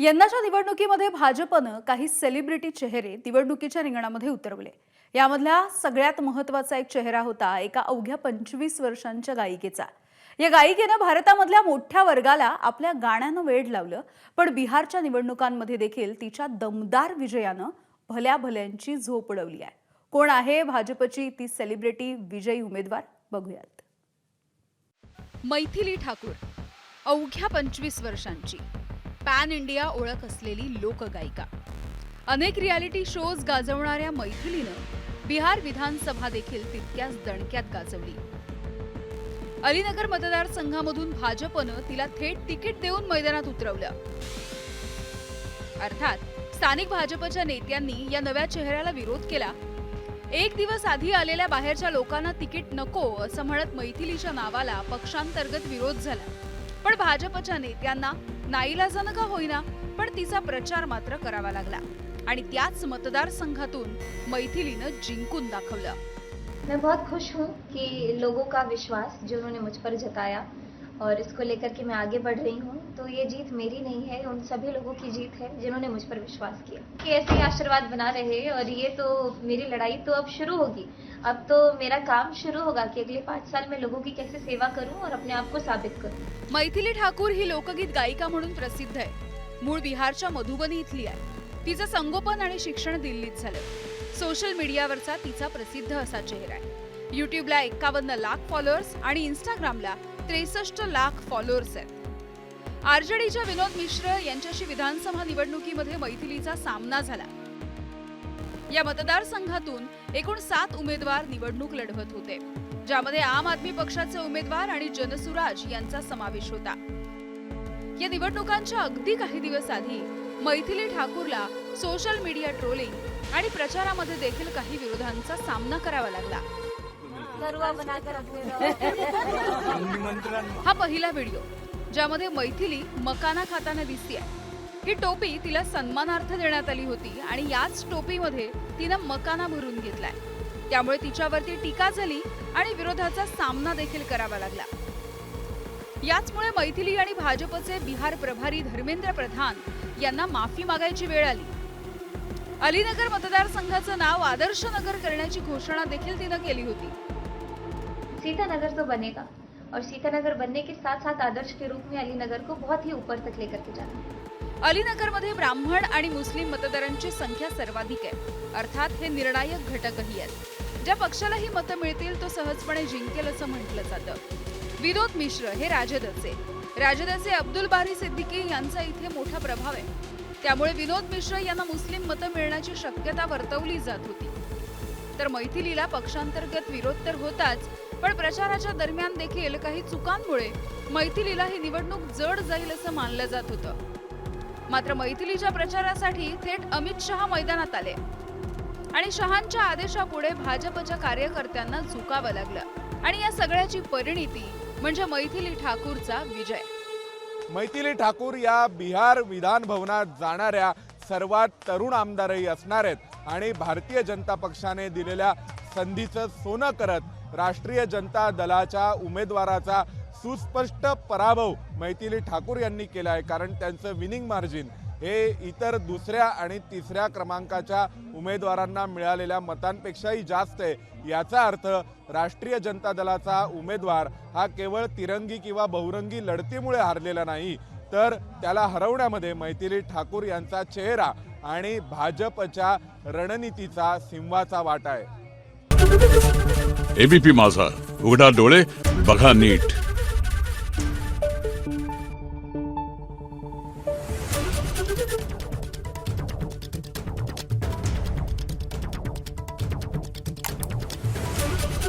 यंदाच्या निवडणुकीमध्ये भाजपनं काही सेलिब्रिटी चेहरे निवडणुकीच्या रिंगणामध्ये उतरवले. यामधला सगळ्यात महत्त्वाचा एक चेहरा होता एका अवघ्या पंचवीस वर्षांच्या गायिकेचा. या गायिकेनं भारतामधल्या मोठ्या वर्गाला आपल्या गाण्यानं वेड लावलं पण बिहारच्या निवडणुकांमध्ये देखील तिच्या दमदार विजयानं भल्या भल्यांची झोप उडवली आहे. कोण आहे भाजपची ती सेलिब्रिटी विजयी उमेदवार? बघूयात. मैथिली ठाकूर अवघ्या पंचवीस वर्षांची. पॅन इंडिया ओळख असलेली लोकगायिका. अनेक रियालिटी शोज गाजवणाऱ्या मैथिलीनं बिहार विधानसभा देखील तितक्याच दणक्यात गाजवली. अलीनगर मतदारसंघामधून भाजपनं तिला थेट तिकीट देऊन मैदानात उतरवलं. अर्थात स्थानिक भाजपच्या नेत्यांनी या नव्या चेहऱ्याला विरोध केला. एक दिवस आधी आलेल्या बाहेरच्या लोकांना तिकीट नको असं म्हणत मैथिलीच्या नावाला पक्षांतर्गत विरोध झाला. पण भाजपच्या नेत्यांना नाईलाजानं का होईना? पण तिचा प्रचार मात्र करावा लागला. आणि त्याच मतदारसंघातून मैथिलीनं जिंकून दाखवलं. मैं बहुत खुश हूँ कि लोगों का विश्वास जो उन्होंने मुझ पर जताया और इसको लेकर के मैं आगे बढ़ रही हूँ तो ये जीत मेरी नहीं है उन सभी लोगों की जीत है जिन्होंने मुझ पर विश्वास किया। कि ऐसे ही आशीर्वाद बना रहे और ये तो मेरी लड़ाई तो अब शुरू होगी। अब तो मेरा काम शुरू होगा कि अगले पाँच साल में लोगों की कैसे सेवा करूं और अपने आप को साबित करूं। मैथिली ठाकूर ही लोकगीत गायिका म्हणून प्रसिद्ध आहे. मूळ बिहारच्या मधुबनी इथली आहे. तिचं संगोपन आणि शिक्षण दिल्लीत झालं. सोशल मीडियावरचा तिचा प्रसिद्ध असा चेहरा आहे. युट्यूबला एकावन्न लाख फॉलोअर्स आणि इंस्टाग्रामला त्रेसष्ट लाख फॉलोअर्स आहेत. आरजेडीच्या विनोद मिश्र यांच्याशी विधानसभा निवडणुकीमध्ये मैथिलीचा सामना झाला. या मतदारसंघातून एकूण सात उमेदवार निवडणूक लढवत होते. ज्यामध्ये आम आदमी पक्षाचे उमेदवार आणि जनसुराज यांचा समावेश होता. या निवडणुकांच्या अगदी काही दिवस आधी मैथिली ठाकूरला सोशल मीडिया ट्रोलिंग आणि प्रचारामध्ये देखील काही विरोधांचा सामना करावा लागला. हा पहिला व्हिडिओ ज्यामध्ये मैथिली मकाना खाताना दिसतीये. ही टोपी तिला सन्मानार्थ देण्यात आली होती आणि याच टोपीमध्ये तिनं मकाना भरून घेतलाय. त्यामुळे तिच्यावरती टीका झाली आणि विरोधाचा सामना देखील करावा लागला. याचमुळे मैथिली आणि भाजपचे बिहार प्रभारी धर्मेंद्र प्रधान यांना माफी मागायची वेळ आली. अलीनगर मतदारसंघाचं नाव आदर्श नगर करण्याची घोषणा देखील तिनं केली होती. सीतानगर तो बनेगा और सीतानगर बनने के साथ साथ आदर्श के रूप में अलीनगर को बहुत ही ऊपर तक लेकर के जाना। अलीनगरमध्ये ब्राह्मण आणि मुस्लिम मतदारांची संख्या सर्वाधिक आहे. अर्थात हे निर्णायक घटकही आहेत. ज्या पक्षाला ही मतं मिळतील तो सहजपणे जिंकेल असं म्हटलं जातं. विनोद मिश्र हे राजदचे राजदचे अब्दुल बारी सिद्दीकी यांचा इथे मोठा प्रभाव आहे. त्यामुळे विनोद मिश्र यांना मुस्लिम मतं मिळण्याची शक्यता वर्तवली जात होती. तर मैथिलीला पक्षांतर्गत विरोध तर होताच पण प्रचाराच्या दरम्यान देखील काही चुकांमुळे मैथिलीला ही निवडणूक जड जाईल असं मानलं जात होतं. मात्र मैथिलीच्या प्रचारासाठी थेट अमित शहा मैदानात आले. आणि शहांच्या आदेशापुढे भाजपच्या कार्यकर्त्यांना झुकावं लागलं. आणि या सगळ्याची परिणिती म्हणजे मैथिली ठाकूरचा विजय. मैथिली ठाकूर या बिहार विधान भवनात जाणाऱ्या सर्वात तरुण आमदारही असणार आहेत. आणि भारतीय जनता पक्षाने दिलेल्या संधीचं सोनं करत राष्ट्रीय जनता दलाच्या उमेदवाराचा सुस्पष्ट पराभव मैथिली ठाकूर यांनी केला आहे कारण त्यांचं विनिंग मार्जिन हे इतर दुसऱ्या आणि तिसऱ्या क्रमांकाच्या उमेदवारांना मिळालेल्या मतांपेक्षाही जास्त आहे. याचा अर्थ राष्ट्रीय जनता दलाचा उमेदवार हा केवळ तिरंगी किंवा बहुरंगी लढतीमुळे हारलेला नाही तर त्याला हरवण्यामध्ये मैथिली ठाकूर यांचा चेहरा आणि भाजपच्या रणनीतीचा सिंहाचा वाटा आहे. एबीपी माझा उघडा डोळे बघा नीट.